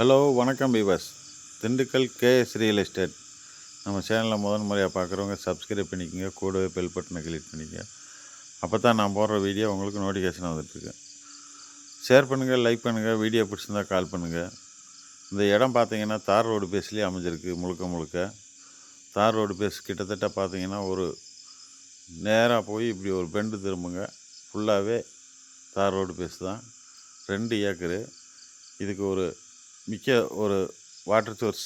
Hello வணக்கம் viewers Dindigul KS real estate. நம்ம சேனலில் முதன் முறையாக பார்க்குறவங்க சப்ஸ்கிரைப் பண்ணிக்கோங்க கூடவே பெல் பட்டனை கிளிக் பண்ணிக்கங்க அப்போ தான் நான் போடுற வீடியோ உங்களுக்கு நோட்டிஃபிகேஷன் வந்துட்டுருக்கு. ஷேர் பண்ணுங்கள் லைக் பண்ணுங்கள் வீடியோ பிடிச்சிருந்தா கால் பண்ணுங்கள் இந்த இடம் பார்த்தீங்கன்னா தார் ரோடு பேஸ்லேயே அமைஞ்சிருக்கு முழுக்க முழுக்க. தார் ரோடு பேஸ் கிட்டத்தட்ட பார்த்தீங்கன்னா ஒரு நேராக போய் இப்படி ஒரு பெண்டு திரும்புங்க. ஃபுல்லாகவே தார் ரோடு பேஸ் தான். ரெண்டு ஏக்கரு. இதுக்கு ஒரு மிக்க ஒரு வாட்டர் சோர்ஸ்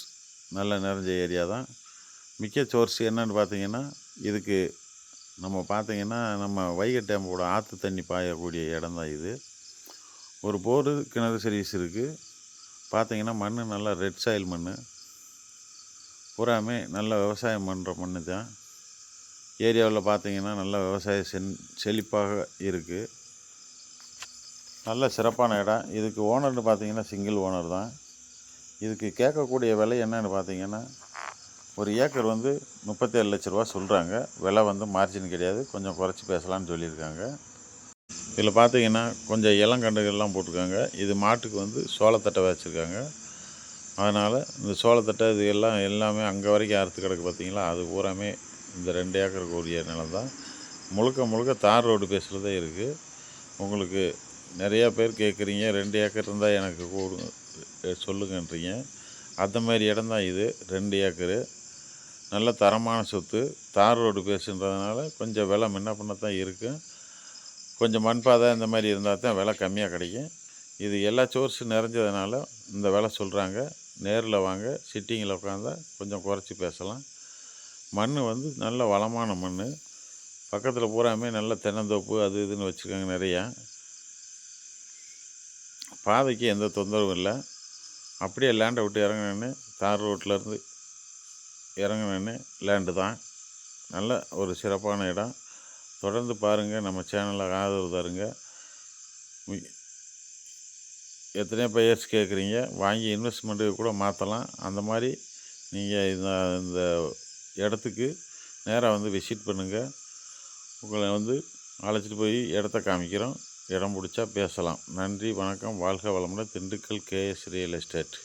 நல்ல நிறைஞ்ச ஏரியா தான். மிக்க சோர்ஸ் என்னன்னு பார்த்தீங்கன்னா இதுக்கு நம்ம பார்த்தீங்கன்னா நம்ம வைகை டேமோட ஆற்று தண்ணி பாயக்கூடிய இடம் தான் இது. ஒரு போரு கிணறு சர்வீஸ் இருக்குது பார்த்தீங்கன்னா மண் நல்லா ரெட் சாயில் மண் பூராமே நல்ல விவசாயம் பண்ணுற மண் தான். ஏரியாவில் பார்த்தீங்கன்னா நல்ல விவசாய சென் செழிப்பாக இருக்குது நல்ல சிறப்பான இடம். இதுக்கு ஓனர்னு பார்த்தீங்கன்னா சிங்கிள் ஓனர் தான். இதுக்கு கேட்கக்கூடிய விலை என்னன்னு பார்த்தீங்கன்னா ஒரு ஏக்கர் வந்து முப்பத்தேழு லட்ச ரூபா சொல்கிறாங்க விலை வந்து மார்ஜின் கிடையாது. கொஞ்சம் குறைச்சி பேசலாம்னு சொல்லியிருக்காங்க. இதில் பார்த்தீங்கன்னா கொஞ்சம் இளங்கண்டுகள்லாம் போட்டிருக்காங்க. இது மாட்டுக்கு வந்து சோளத்தட்டை வச்சுருக்காங்க. அதனால் இந்த சோளத்தட்டை இது எல்லாம் எல்லாமே அங்கே வரைக்கும் அறுத்து கிடக்கு பார்த்தீங்களா? அது பூராமே இந்த ரெண்டு ஏக்கருக்கு உரிய நிலம் தான் முழுக்க முழுக்க தார் ரோடு பேஸில் தான் இருக்குது உங்களுக்கு நிறையா பேர் கேட்குறீங்க. ரெண்டு ஏக்கர் இருந்தால் எனக்கு கூடு சொல்லுங்கன்றீங்க அந்த மாதிரி இடம் தான் இது. ரெண்டு ஏக்கரு. நல்ல தரமான சொத்து. தார் ரோடு பேசுன்றதுனால கொஞ்சம் விலை முன்ன பண்ண தான் இருக்கும் கொஞ்சம் மண்பாதை இந்த மாதிரி இருந்தால் தான் விலை கம்மியாக கிடைக்கும். இது எல்லா சோர்ஸ் நிறைஞ்சதுனால இந்த விலை சொல்கிறாங்க நேரில் வாங்க. சிட்டிங்கில் உட்காந்தா கொஞ்சம் குறைச்சி பேசலாம். மண் வந்து நல்ல வளமான மண் பக்கத்தில் பூராமே நல்ல தென்னந்தோப்பு அது இதுன்னு வச்சுருக்காங்க நிறையா. பாதைக்கு எந்த தொந்தரவும் இல்லை. அப்படியே லேண்டை விட்டு இறங்கினேன்னு தார் ரோட்டிலேருந்து இறங்கினேன்னு லேண்டு தான். நல்ல ஒரு சிறப்பான இடம். தொடர்ந்து பாருங்கள் நம்ம சேனலில் ஆதரவு தருங்க. எத்தனையோ பையர்ஸ் கேட்குறீங்க. வாங்கி இன்வெஸ்ட்மெண்ட்டுக்கு கூட மாற்றலாம் அந்த மாதிரி நீங்கள் இந்த இந்த இடத்துக்கு நேராக வந்து விசிட் பண்ணுங்கள் உங்களை வந்து அழைச்சிட்டு போய் இடத்த காமிக்கிறோம். இடம் பிடிச்சா பேசலாம். நன்றி வணக்கம் வாழ்க வளமுடன் திண்டுக்கல் கேஎஸ் ரியல் எஸ்டேட்.